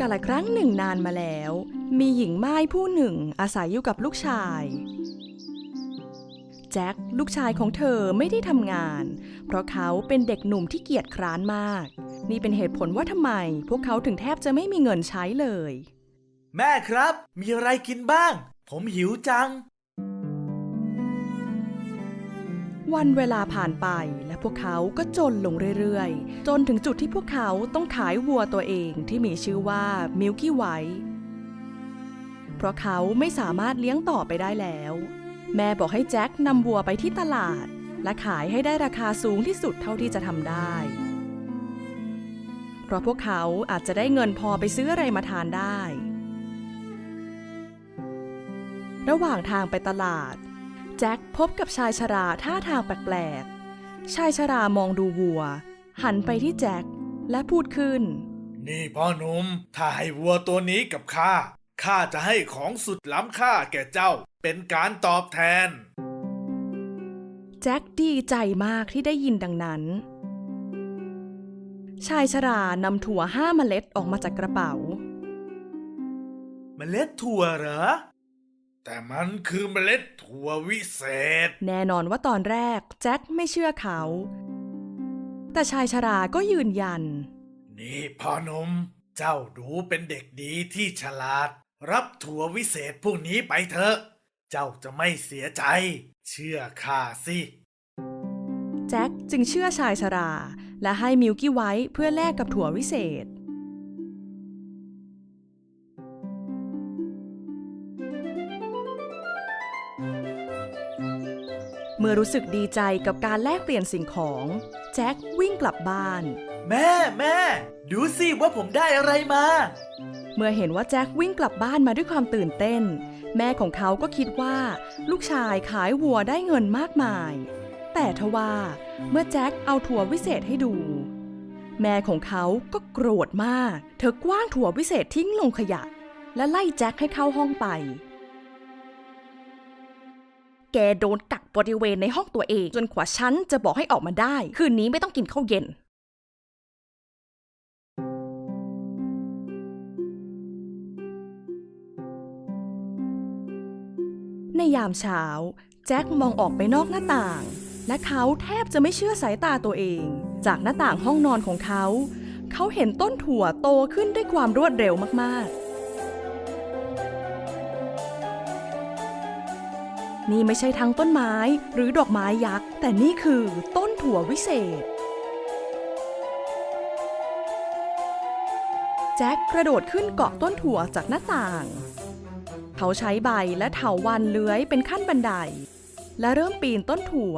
กาลครั้งหนึ่งนานมาแล้ว มีหญิงไม้ผู้หนึ่งอาศัยอยู่กับลูกชาย แจ็คลูกชายของเธอไม่ได้ทำงาน เพราะเขาเป็นเด็กหนุ่มที่เกียจคร้านมาก นี่เป็นเหตุผลว่าทำไม พวกเขาถึงแทบจะไม่มีเงินใช้เลย แม่ครับ มีอะไรกินบ้าง ผมหิวจัง วันเวลาผ่านไปและพวกเขาก็จนลงเรื่อยๆ จนถึงจุดที่พวกเขาต้องขายวัวตัวเองที่มีชื่อว่ามิลกี้ไวท์เพราะเขาไม่สามารถเลี้ยงต่อไปได้แล้ว แม่บอกให้แจ็คนำวัวไปที่ตลาด และขายให้ได้ราคาสูงที่สุดเท่าที่จะทำได้ เพราะพวกเขาอาจจะได้เงินพอไปซื้ออะไรมาทานได้ ระหว่างทางไปตลาด จ็คพบกับชายชราท่าทางแปลกๆ ชายชรามองดูวัว หันไปที่แจ็คและพูดขึ้น นี่พ่อหนุ่ม ถ้าให้วัวตัวนี้กับข้า ข้าจะให้ของสุดล้ำค่าแก่เจ้า เป็นการตอบแทน แจ็คดีใจมากที่ได้ยินดังนั้น ชายชรานำถั่วห้าเมล็ดออกมาจากกระเป๋า เมล็ดถั่วเหรอ แต่มันคือเมล็ดถั่ววิเศษ แน่นอนว่าตอนแรกแจ็คไม่เชื่อเขา แต่ชายชราก็ยืนยัน นี่พ่อหนุ่มเจ้าดูเป็นเด็กดีที่ฉลาด รับถั่ววิเศษพวกนี้ไปเถอะ เจ้าจะไม่เสียใจ เชื่อข้าสิแจ็คจึงเชื่อชายชรา และให้มิลกี้ไวท์เพื่อแลกกับถั่ววิเศษ เมื่อรู้สึกดีใจกับการแลกเปลี่ยนสิ่งของ แจ็ควิ่งกลับบ้าน แม่แม่ ดูสิว่าผมได้อะไรมา เมื่อเห็นว่าแจ็ควิ่งกลับบ้านมาด้วยความตื่นเต้น แม่ของเขาก็คิดว่า ลูกชายขายวัวได้เงินมากมาย แต่ทว่าเมื่อแจ็คเอาถั่ววิเศษให้ดู แม่ของเขาก็โกรธมาก เธอกว้างถั่ววิเศษทิ้งลงขยะ และไล่แจ็คให้เข้าห้องไป แกโดนกักบริเวณในห้องตัวเอง จนกว่าฉันจะบอกให้ออกมาได้ คืนนี้ไม่ต้องกินข้าวเย็น ในยามเช้า แจ็คมองออกไปนอกหน้าต่าง และเขาแทบจะไม่เชื่อสายตาตัวเอง จากหน้าต่างห้องนอนของเขา เขาเห็นต้นถั่วโตขึ้นด้วยความรวดเร็วมากๆ นี่ไม่ใช่ทั้งต้นไม้หรือดอกไม้ยักษ์ แต่นี่คือต้นถั่ววิเศษ แจ็คกระโดดขึ้นเกาะต้นถั่วจากหน้าต่าง เขาใช้ใบและเถาวันเลื้อยเป็นขั้นบันได และเริ่มปีนต้นถั่ว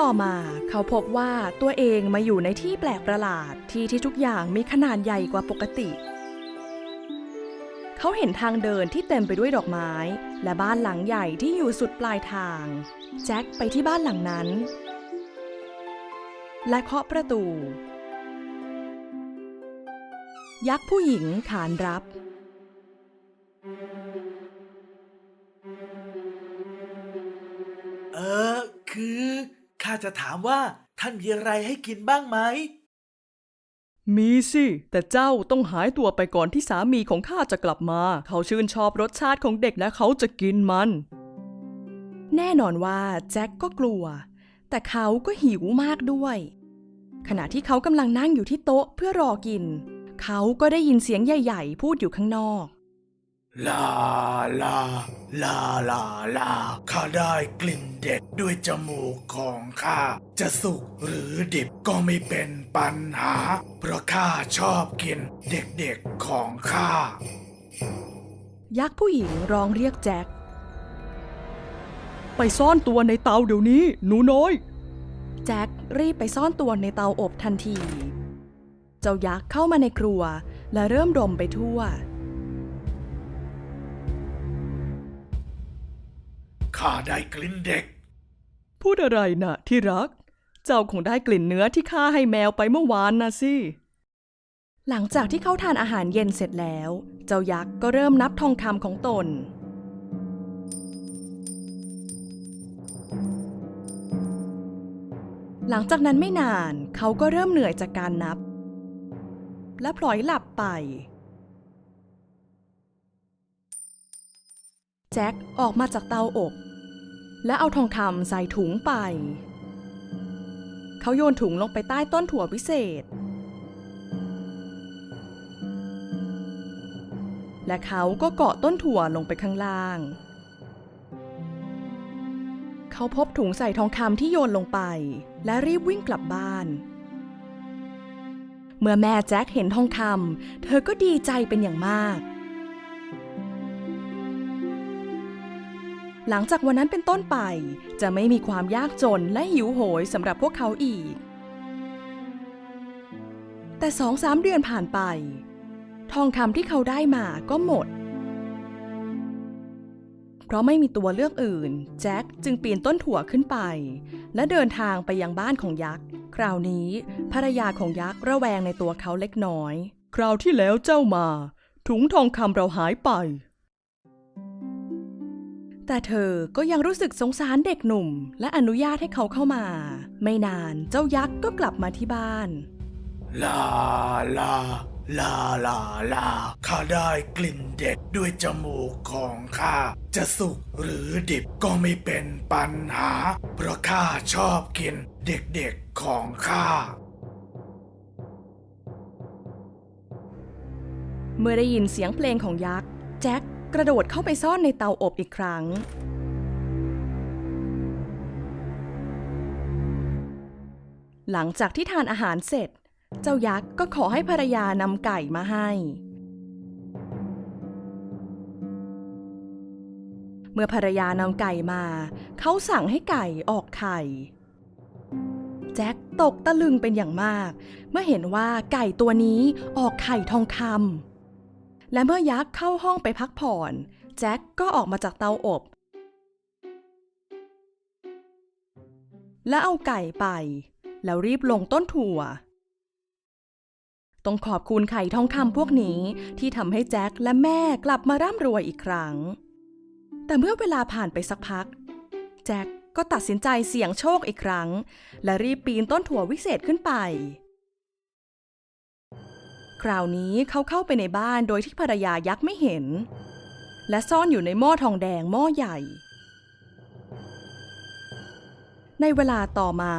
ต่อมาเขาพบว่าตัวเองมาอยู่ในที่แปลกประหลาดที่ที่ทุกอย่างมีขนาดใหญ่กว่าปกติเขาเห็นทางเดินที่เต็มไปด้วยดอกไม้ และบ้านหลังใหญ่ที่อยู่สุดปลายทาง แจ็คไปที่บ้านหลังนั้น และเคาะประตู ยักษ์ผู้หญิงขานรับ เออ คือ ข้าจะถามว่าท่านมีอะไรให้กินบ้างไหม มีสิ แต่เจ้าต้องหายตัวไปก่อนที่สามีของข้าจะกลับมา เขาชื่นชอบรสชาติของเด็กและเขาจะกินมัน แน่นอนว่าแจ็คก็กลัว แต่เขาก็หิวมากด้วย ขณะที่เขากำลังนั่งอยู่ที่โต๊ะเพื่อรอกิน เขาก็ได้ยินเสียงใหญ่ ๆ พูดอยู่ข้างนอก ลาลาลาลาลาข้าได้กลิ่นเด็ดด้วยจมูกของข้า จะสุกหรือดิบก็ไม่เป็นปัญหา เพราะข้าชอบกินเด็กๆของข้า ยักษ์ผู้หญิงร้องเรียกแจ็คไปซ่อนตัวในเตาเดี๋ยวนี้ หนูน้อย แจ็ครีบไปซ่อนตัวในเตาอบทันที เจ้ายักษ์เข้ามาในครัวและเริ่มดมไปทั่ว ข้าได้กลิ่นเด็ก พูดอะไรนะ่ะ ที่รัก เจ้าคงได้กลิ่นเนื้อที่ข้าให้แมวไปเมื่อวานนะสิ หลังจากที่เขาทานอาหารเย็นเสร็จแล้ว เจ้ายักษ์ก็เริ่มนับทองคำของตนหหลังจากนั้นไม่นานเขาก็เริ่มเหนื่อยจากการนับ และพลอยหลับไปแจ็คออกมาจากเตาอบ และเอาทองคำใส่ถุงไป เขาโยนถุงลงไปใต้ต้นถั่ววิเศษ และเขาก็เกาะต้นถั่วลงไปข้างล่าง เขาพบถุงใส่ทองคำที่โยนลงไป และรีบวิ่งกลับบ้าน เมื่อแม่แจ็คเห็นทองคำเธอก็ดีใจเป็นอย่างมาก หลังจากวันนั้นเป็นต้นไป จะไม่มีความยากจนและหิวโหยสำหรับพวกเขาอีก แต่สองสามเดือนผ่านไป ทองคำที่เขาได้มาก็หมด เพราะไม่มีตัวเลือกอื่น แจ็คจึงปีนต้นถั่วขึ้นไป และเดินทางไปยังบ้านของยักษ์ คราวนี้ภรรยาของยักษ์ระแวงในตัวเขาเล็กน้อย คราวที่แล้วเจ้ามา ถุงทองคำเราหายไป แต่เธอก็ยังรู้สึกสงสารเด็กหนุ่ม และอนุญาตให้เขาเข้ามา ไม่นานเจ้ายักษ์ก็กลับมาที่บ้าน ลาลา ลาลาลาข้าได้กลิ่นเด็ดด้วยจมูกของข้า จะสุกหรือดิบก็ไม่เป็นปัญหา เพราะข้าชอบกินเด็กๆของข้าเมื่อได้ยินเสียงเพลงของยักษ์ แจ็ค กระโดดเข้าไปซ่อนในเตาอบอีกครั้ง หลังจากที่ทานอาหารเสร็จ เจ้ายักษ์ก็ขอให้ภรรยานำไก่มาให้ เมื่อภรรยานำไก่มา เขาสั่งให้ไก่ออกไข่แจ็คตกตะลึงเป็นอย่างมาก เมื่อเห็นว่าไก่ตัวนี้ออกไข่ทองคำ และเมื่อยักษ์เข้าห้องไปพักผ่อน แจ็คก็ออกมาจากเตาอบ และเอาไก่ไป แล้วรีบลงต้นถั่ว ต้องขอบคุณไข่ทองคำพวกนี้ที่ทำให้แจ็คและแม่กลับมาร่ำรวยอีกครั้ง แต่เมื่อเวลาผ่านไปสักพัก แจ็คก็ตัดสินใจเสี่ยงโชคอีกครั้ง และรีบปีนต้นถั่ววิเศษขึ้นไป คราวนี้เขาเข้าไปในบ้านโดยที่ภรรยายักษ์ไม่เห็น และซ่อนอยู่ในหม้อทองแดงหม้อใหญ่ ในเวลาต่อมา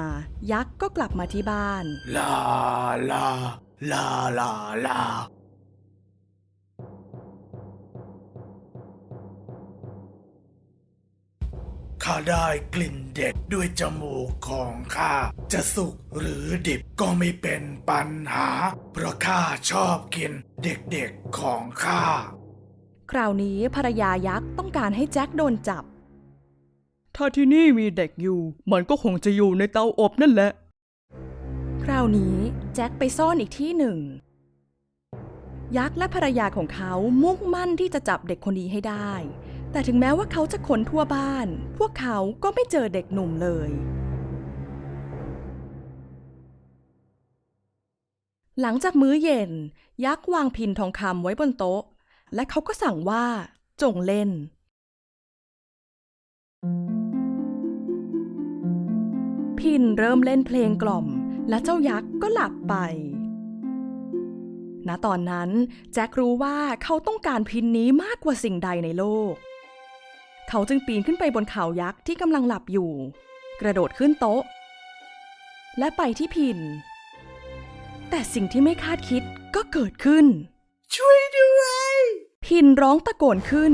ยักษ์ก็กลับมาที่บ้าน ลาลา ลาลาลา ข้าได้กลิ่นเด็ดด้วยจมูกของข้า จะสุกหรือดิบก็ไม่เป็นปัญหา เพราะข้าชอบกินเด็กๆของข้า คราวนี้ภรรยายักษ์ต้องการให้แจ็คโดนจับ ถ้าที่นี่มีเด็กอยู่ มันก็คงจะอยู่ในเตาอบนั่นแหละ คราวนี้แจ็คไปซ่อนอีกที่หนึ่ง ยักษ์และภรรยาของเขามุ่งมั่นที่จะจับเด็กคนนี้ให้ได้ แต่ถึงแม้ว่าเขาจะค้นทั่วบ้าน พวกเขาก็ไม่เจอเด็กหนุ่มเลย หลังจากมื้อเย็น ยักษ์วางพินทองคำไว้บนโต๊ะ และเขาก็สั่งว่า จงเล่น พินเริ่มเล่นเพลงกล่อม และเจ้ายักษ์ก็หลับไปณตอนนั้นแจ็ครู้ว่าเขาต้องการพินนี้มากกว่าสิ่งใดในโลก เขาจึงปีนขึ้นไปบนเขายักษ์ที่กำลังหลับอยู่ กระโดดขึ้นโต๊ะ และไปที่พิน แต่สิ่งที่ไม่คาดคิดก็เกิดขึ้น ช่วยด้วย พินร้องตะโกนขึ้น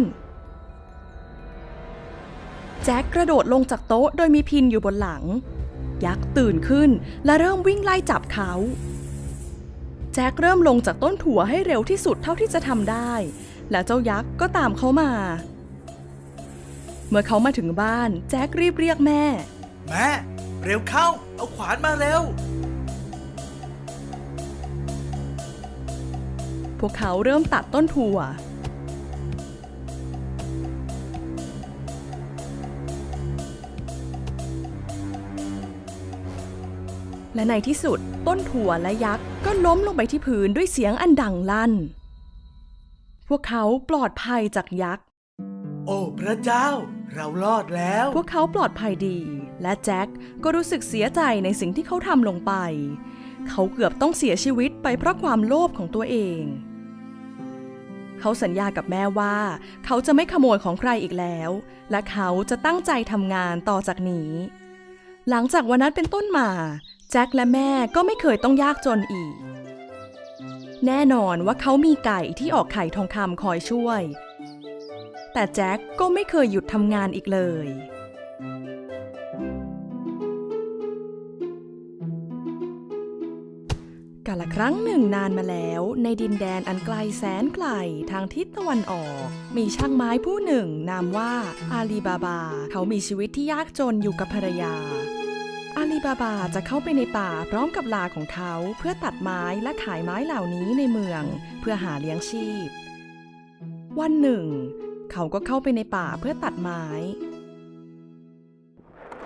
แจ็คกระโดดลงจากโต๊ะโดยมีพินอยู่บนหลัง ยักษ์ตื่นขึ้นและเริ่มวิ่งไล่จับเขาแจ็คเริ่มลงจากต้นถั่วให้เร็วที่สุดเท่าที่จะทำได้ และเจ้ายักษ์ก็ตามเขามา เมื่อเขามาถึงบ้าน แจ็ครีบเรียกแม่ แม่ เร็วเข้า เอาขวานมาเร็ว พวกเขาเริ่มตัดต้นถั่ว และในที่สุดต้นถั่วและยักษ์ก็ล้มลงไปที่พื้นด้วยเสียงอันดังลั่น พวกเขาปลอดภัยจากยักษ์ โอ้ พระเจ้า เรารอดแล้ว พวกเขาปลอดภัยดี และแจ็คก็รู้สึกเสียใจในสิ่งที่เขาทำลงไป เขาเกือบต้องเสียชีวิตไปเพราะความโลภของตัวเอง เขาสัญญากับแม่ว่า เขาจะไม่ขโมยของใครอีกแล้ว และเขาจะตั้งใจทำงานต่อจากนี้ หลังจากวันนั้นเป็นต้นมา แจ็คและแม่ก็ไม่เคยต้องยากจนอีก แน่นอนว่าเขามีไก่ที่ออกไข่ทองคำคอยช่วย แต่แจ็คก็ไม่เคยหยุดทำงานอีกเลย กาละครั้งหนึ่งนานมาแล้วในดินแดนอันไกลแสนไกลทางทิศตะวันออก มีช่างไม้ผู้หนึ่ง นามว่าอาลีบาบา เขามีชีวิตที่ยากจนอยู่กับภรรยาอาลีบาบาจะเข้าไปในป่าพร้อมกับลาของเขาเพื่อตัดไม้และขายไม้เหล่านี้ในเมือง เพื่อหาเลี้ยงชีพ วันหนึ่ง เขาก็เข้าไปในป่าเพื่อตัดไม้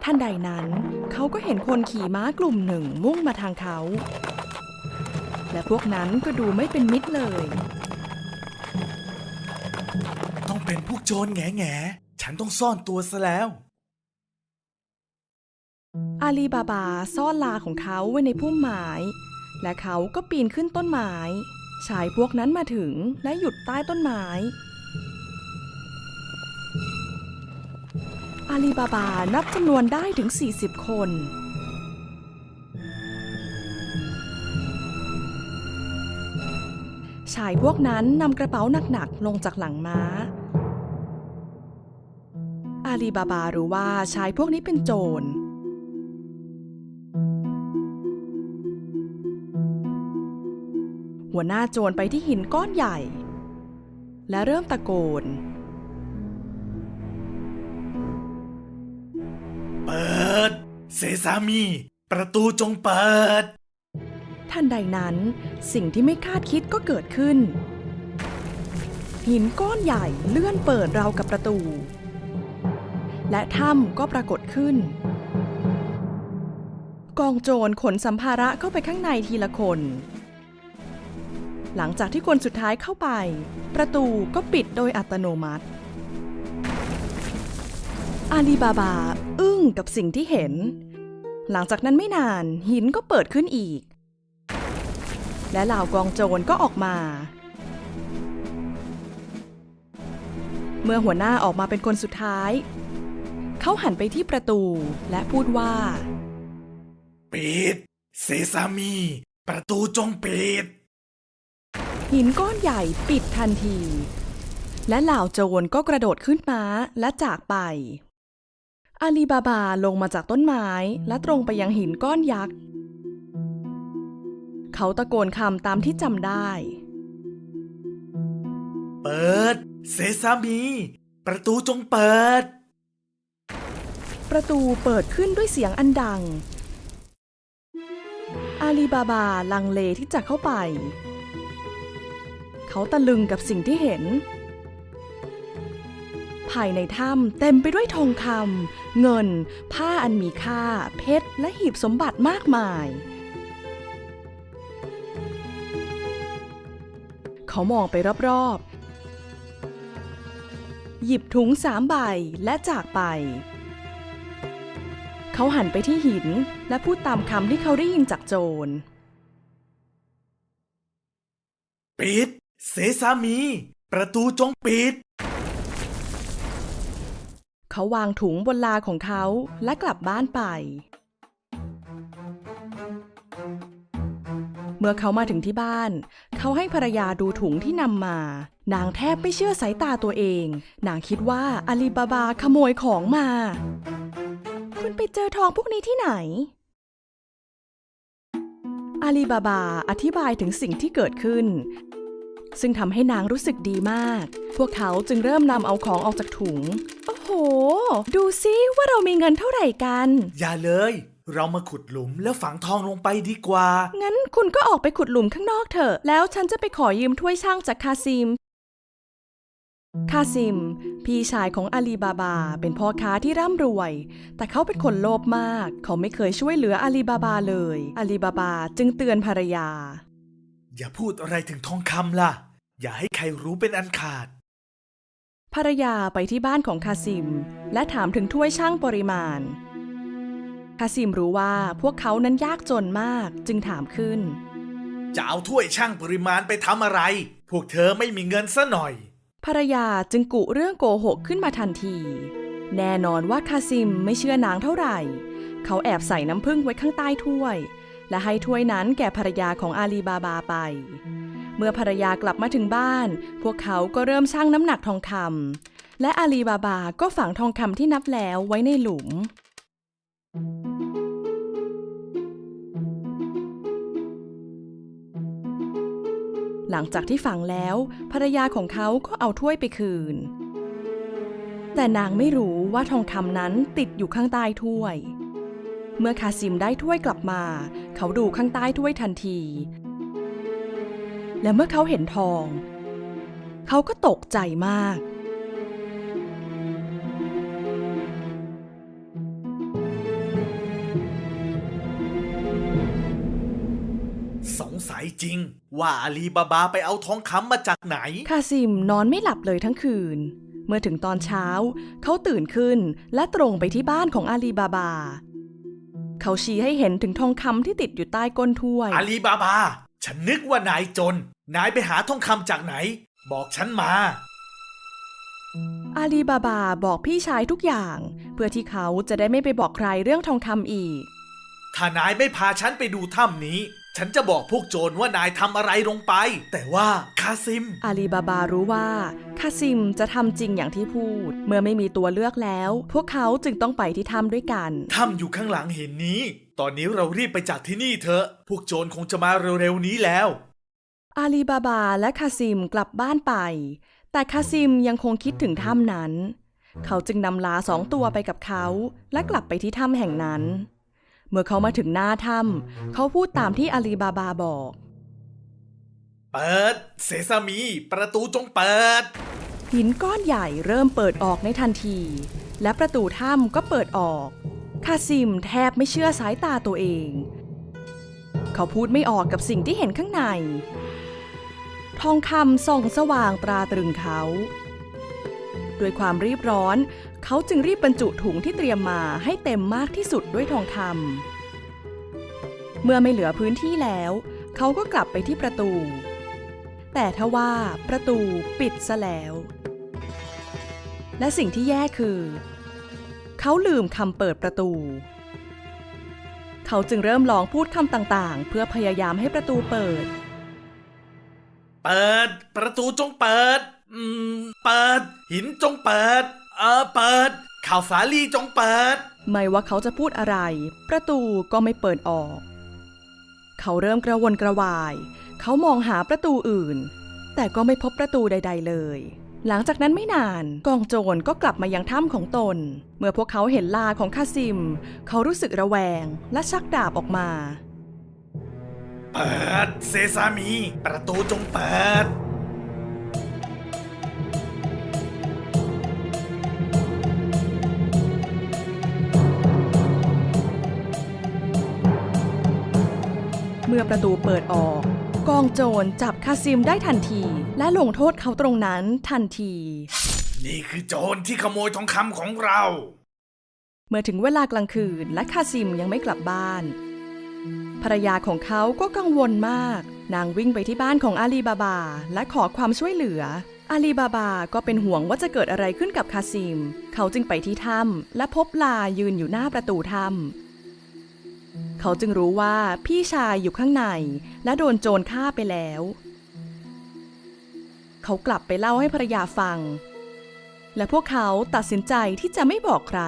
ท่านใดนั้น เขาก็เห็นคนขี่ม้ากลุ่มหนึ่งมุ่งมาทางเขา และพวกนั้นก็ดูไม่เป็นมิตรเลย ต้องเป็นพวกโจรแง่แง่ๆฉันต้องซ่อนตัวซะแล้ว อาลีบาบาซ่อนลาของเขาไว้ในพุ่มไม้และเขาก็ปีนขึ้นต้นไม้ ชายพวกนั้นมาถึงและหยุดใต้ต้นไม้ อาลีบาบานับจำนวนได้ถึง 40 คน ชายพวกนั้นนำกระเป๋าหนักๆลงจากหลังม้า อาลีบาบารู้ว่าชายพวกนี้เป็นโจรหัวหน้าโจรไปที่หินก้อนใหญ่ และเริ่มตะโกน ซซามี ประตูจงเปิด ทันใดนั้นสิ่งที่ไม่คาดคิดก็เกิดขึ้น หินก้อนใหญ่เลื่อนเปิดราวกับประตู และถ้ำก็ปรากฏขึ้น กองโจรขนสัมภาระเข้าไปข้างในทีละคน หลังจากที่คนสุดท้ายเข้าไป ประตูก็ปิดโดยอัตโนมัติอาลีบาบา อึ้งกับสิ่งที่เห็น หลังจากนั้นไม่นานหินก็เปิดขึ้นอีก และเหล่ากองโจรก็ออกมา เมื่อหัวหน้าออกมาเป็นคนสุดท้าย เขาหันไปที่ประตูและพูดว่า ปิด เซซามี ประตูจงปิด หินก้อนใหญ่ปิดทันที และเหล่าโจรก็กระโดดขึ้นม้าและจากไป อาลีบาบาลงมาจากต้นไม้และตรงไปยังหินก้อนยักษ์ เขาตะโกนคำตามที่จำได้ เปิด เซซามี ประตูจงเปิด ประตูเปิดขึ้นด้วยเสียงอันดัง อาลีบาบาลังเลที่จะเข้าไป เขาตะลึงกับสิ่งที่เห็น ภายในถ้ำเต็มไปด้วยทองคำเงิน ผ้าอันมีค่า เพชร และหีบสมบัติมากมาย เขามองไปรอบๆ หยิบถุงสามใบและจากไป เขาหันไปที่หินและพูดตามคำที่เขาได้ยินจากโจรปิดเซซามี ประตูจงปิด เขาวางถุงบนลาของเขาและกลับบ้านไป เมื่อเขามาถึงที่บ้าน เขาให้ภรรยาดูถุงที่นำมา นางแทบไม่เชื่อสายตาตัวเอง นางคิดว่าอาลีบาบาขโมยของมา คุณไปเจอทองพวกนี้ที่ไหน อาลีบาบาอธิบายถึงสิ่งที่เกิดขึ้น ซึ่งทำให้นางรู้สึกดีมาก พวกเขาจึงเริ่มนำเอาของออกจากถุง โอ้โห ดูซิว่าเรามีเงินเท่าไหร่กัน อย่าเลย เรามาขุดหลุมแล้วฝังทองลงไปดีกว่า งั้นคุณก็ออกไปขุดหลุมข้างนอกเถอะ แล้วฉันจะไปขอยืมถ้วยช่างจากคาซิมคาซิม พี่ชายของอาลีบาบา เป็นพ่อค้าที่ร่ำรวย แต่เขาเป็นคนโลภมาก เขาไม่เคยช่วยเหลืออาลีบาบาเลย อาลีบาบาจึงเตือนภรรยา อย่าพูดอะไรถึงทองคำล่ะ อย่าให้ใครรู้เป็นอันขาด ภรรยาไปที่บ้านของคาซิม และถามถึงถ้วยช่างปริมาณ คาซิมรู้ว่าพวกเขานั้นยากจนมากจึงถามขึ้น จะเอาถ้วยช่างปริมาณไปทำอะไร พวกเธอไม่มีเงินซะหน่อย ภรรยาจึงกุเรื่องโกหกขึ้นมาทันที แน่นอนว่าคาซิมไม่เชื่อนางเท่าไหร่ เขาแอบใส่น้ำผึ้งไว้ข้างใต้ถ้วย และให้ถ้วยนั้นแก่ภรรยาของอาลีบาบาไป เมื่อภรรยากลับมาถึงบ้าน พวกเขาก็เริ่มชั่งน้ำหนักทองคำและอาลีบาบาก็ฝังทองคำที่นับแล้วไว้ในหลุมหลังจากที่ฝังแล้วภรรยาของเขาก็เอาถ้วยไปคืน แต่นางไม่รู้ว่าทองคำนั้นติดอยู่ข้างใต้ถ้วย เมื่อคาซิมได้ถ้วยกลับมา เขาดูข้างใต้ถ้วยทันที และเมื่อเขาเห็นทอง เขาก็ตกใจมาก สงสัยจริง ว่าอาลีบาบาไปเอาทองคำมาจากไหน คาซิมนอนไม่หลับเลยทั้งคืน เมื่อถึงตอนเช้า เขาตื่นขึ้นและตรงไปที่บ้านของอาลีบาบา เขาชี้ให้เห็นถึงทองคำที่ติดอยู่ใต้ก้นถ้วย อาลีบาบา ฉันนึกว่านายจน นายไปหาทองคำจากไหน บอกฉันมา อาลีบาบาบอกพี่ชายทุกอย่าง เพื่อที่เขาจะได้ไม่ไปบอกใครเรื่องทองคำอีก ถ้านายไม่พาฉันไปดูถ้ำนี้ ฉันจะบอกพวกโจรว่านายทำอะไรลงไป แต่ว่าคาซิม อาลีบาบารู้ว่าคาซิมจะทำจริงอย่างที่พูด เมื่อไม่มีตัวเลือกแล้ว พวกเขาจึงต้องไปที่ถ้ำด้วยกัน ถ้ำอยู่ข้างหลังเห็นนี้ ตอนนี้เรารีบไปจากที่นี่เถอะ พวกโจรคงจะมาเร็วๆนี้แล้ว อาลีบาบาและคาซิมกลับบ้านไป แต่คาซิมยังคงคิดถึงถ้ำนั้น เขาจึงนำลาสองตัวไปกับเขา และกลับไปที่ถ้ำแห่งนั้น เมื่อเขามาถึงหน้าถ้ำเขาพูดตามที่อาลีบาบาบอก เปิดเซซามี ประตูจงเปิด หินก้อนใหญ่เริ่มเปิดออกในทันที และประตูถ้ำก็เปิดออกคาซิมแทบไม่เชื่อสายตาตัวเอง เขาพูดไม่ออกกับสิ่งที่เห็นข้างใน ทองคำส่องสว่างตราตรึงเขา ด้วยความรีบร้อน เขาจึงรีบบรรจุถุงที่เตรียมมาให้เต็มมากที่สุดด้วยทองคำเมื่อไม่เหลือพื้นที่แล้ว เขาก็กลับไปที่ประตู แต่ทว่าประตูปิดซะแล้ว และสิ่งที่แย่คือ เขาลืมคำเปิดประตู เขาจึงเริ่มลองพูดคำต่างๆ เพื่อพยายามให้ประตูเปิด เปิด ประตูจงเปิด อืม เปิด หินจงเปิด เออเปิด ข่าวสาลีจงเปิด ไม่ว่าเขาจะพูดอะไร ประตูก็ไม่เปิดออก เขาเริ่มกระวนกระวาย เขามองหาประตูอื่น แต่ก็ไม่พบประตูใด ๆ เลย หลังจากนั้นไม่นานกองโจรก็กลับมายังถ้ำของตน เมื่อพวกเขาเห็นลาของคาซิม เขารู้สึกระแวงและชักดาบออกมา เปิดเซซามี ประตูจงเปิด มื่อประตูเปิดออก กองโจรจับคาซิมได้ทันที และลงโทษเขาตรงนั้นทันที นี่คือโจรที่ขโมยทองคำของเรา เมื่อถึงเวลากลางคืนและคาซิมยังไม่กลับบ้าน ภรรยาของเขาก็กังวลมาก นางวิ่งไปที่บ้านของอาลีบาบา และขอความช่วยเหลืออาลีบาบาก็เป็นห่วงว่าจะเกิดอะไรขึ้นกับคาซิม เขาจึงไปที่ถ้ำและพบลายืนอยู่หน้าประตูถ้ำ เขาจึงรู้ว่าพี่ชายอยู่ข้างใน และโดนโจรฆ่าไปแล้ว เขากลับไปเล่าให้ภรรยาฟัง และพวกเขาตัดสินใจที่จะไม่บอกใคร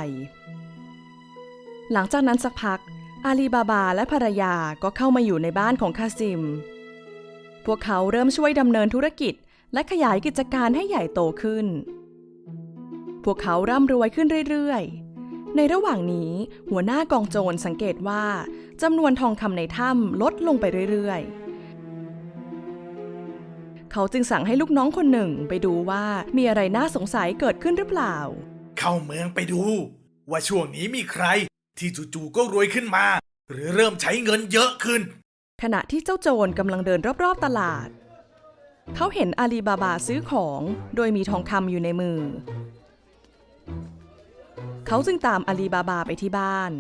หลังจากนั้นสักพัก อาลีบาบาและภรรยาก็เข้ามาอยู่ในบ้านของคาซิม พวกเขาเริ่มช่วยดำเนินธุรกิจ และขยายกิจการให้ใหญ่โตขึ้น พวกเขาร่ำรวยขึ้นเรื่อยๆ ในระหว่างนี้หัวหน้ากองโจรสังเกตว่าจำนวนทองคำในถ้ำลดลงไปเรื่อยๆ เขาจึงสั่งให้ลูกน้องคนหนึ่งไปดูว่ามีอะไรน่าสงสัยเกิดขึ้นหรือเปล่า เข้าเมืองไปดู ว่าช่วงนี้มีใคร ที่จู่ๆก็รวยขึ้นมา หรือเริ่มใช้เงินเยอะขึ้น ขณะที่เจ้าโจรกำลังเดินรอบๆตลาด เขาเห็นอาลีบาบาซื้อของ โดยมีทองคำอยู่ในมือ เขาจึงตามอาลีบาบาไปที่บ้าน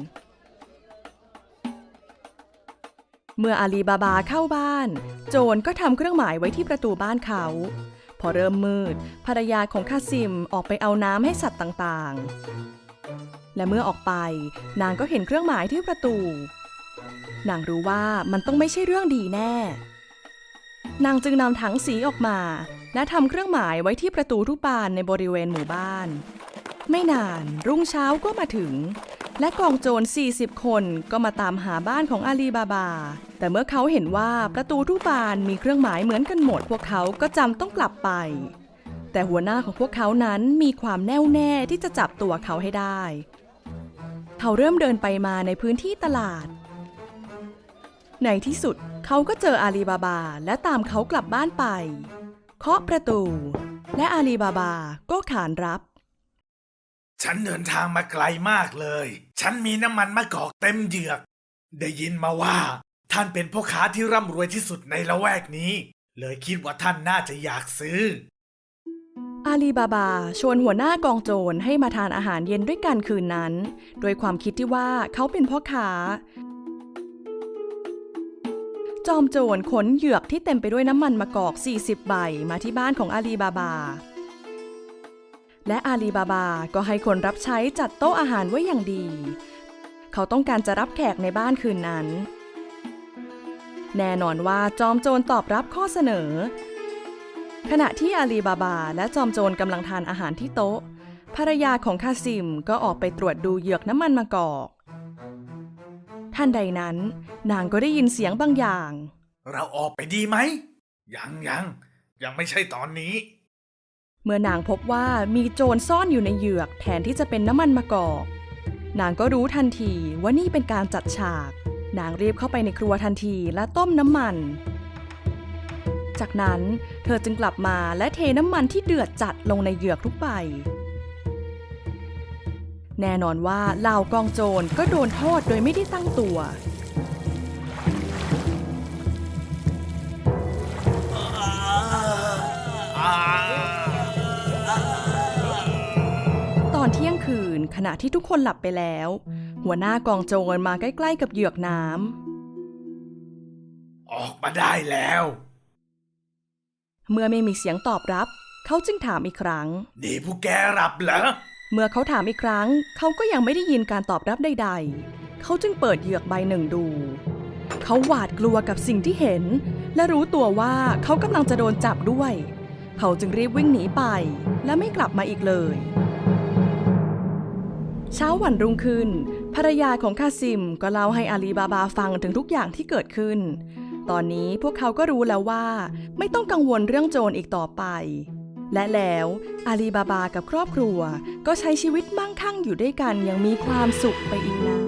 เมื่ออาลีบาบาเข้าบ้าน โจรก็ทำเครื่องหมายไว้ที่ประตูบ้านเขา พอเริ่มมืด ภรรยาของคาซิมออกไปเอาน้ำให้สัตว์ต่างๆ และเมื่อออกไป นางก็เห็นเครื่องหมายที่ประตู นางรู้ว่ามันต้องไม่ใช่เรื่องดีแน่ นางจึงนำถังสีออกมา และทำเครื่องหมายไว้ที่ประตูทุกบานในบริเวณหมู่บ้าน ไม่นานรุ่งเช้าก็มาถึง และกองโจร 40 คนก็มาตามหาบ้านของอาลีบาบา แต่เมื่อเขาเห็นว่าประตูทุกบานมีเครื่องหมายเหมือนกันหมด พวกเขาก็จำต้องกลับไป แต่หัวหน้าของพวกเขานั้นมีความแน่วแน่ที่จะจับตัวเขาให้ได้ เขาเริ่มเดินไปมาในพื้นที่ตลาด ในที่สุดเขาก็เจออาลีบาบาและตามเขากลับบ้านไป เคาะประตู และอาลีบาบาก็ขานรับ ฉันเดินทางมาไกลมากเลย ฉันมีน้ำมันมะกอกเต็มเหยือก ได้ยินมาว่า ท่านเป็นพ่อค้าที่ร่ำรวยที่สุดในละแวกนี้ เลยคิดว่าท่านน่าจะอยากซื้อ อาลีบาบา ชวนหัวหน้ากองโจรให้มาทานอาหารเย็นด้วยกันคืนนั้น โดยความคิดที่ว่าเขาเป็นพ่อค้า จอมโจรขนเหยือกที่เต็มไปด้วยน้ำมันมะกอก 40 ใบมาที่บ้านของอาลีบาบา และอาลีบาบาก็ให้คนรับใช้จัดโต๊ะอาหารไว้อย่างดี เขาต้องการจะรับแขกในบ้านคืนนั้น แน่นอนว่าจอมโจรตอบรับข้อเสนอ ขณะที่อาลีบาบาและจอมโจรกำลังทานอาหารที่โต๊ะ ภรรยาของคาซิมก็ออกไปตรวจดูเหยือกน้ำมันมะกอกท่านใดนั้น นางก็ได้ยินเสียงบางอย่าง เราออกไปดีไหม ยังยังยังไม่ใช่ตอนนี้ เมื่อนางพบว่ามีโจรซ่อนอยู่ในเหยือกแทนที่จะเป็นน้ำมันมะกอก นางก็รู้ทันทีว่านี่เป็นการจัดฉาก นางรีบเข้าไปในครัวทันทีและต้มน้ำมัน จากนั้นเธอจึงกลับมาและเทน้ำมันที่เดือดจัดลงในเหยือกทุกใบ แน่นอนว่าเหล่ากองโจรก็โดนโทษโดยไม่ได้ตั้งตัวตอน เที่ยงคืนขณะที่ทุกคนหลับไปแล้ว หัวหน้ากองโจรมาใกล้ๆกับเหยือกน้ออกมาได้แล้วำเมื่อไม่มีเสียงตอบรับ เขาจึงถามอีกครั้ง นี่ผู้แกหลับเหรอ เมื่อเขาถามอีกครั้ง เขาก็ยังไม่ได้ยินการตอบรับใด ๆ เขาจึงเปิดเหยือกใบหนึ่งดู เขาหวาดกลัวกับสิ่งที่เห็น และรู้ตัวว่าเขากำลังจะโดนจับด้วย เขาจึงรีบวิ่งหนีไป และไม่กลับมาอีกเลย เช้าวันรุ่งขึ้น ภรรยาของคาซิมก็เล่าให้อาลีบาบาฟังถึงทุกอย่างที่เกิดขึ้น ตอนนี้พวกเขาก็รู้แล้วว่า ไม่ต้องกังวลเรื่องโจรอีกต่อไป และแล้วอาลีบาบากับครอบครัวก็ใช้ชีวิตมั่งคั่งอยู่ด้วยกันอย่างมีความสุขไปอีกนาน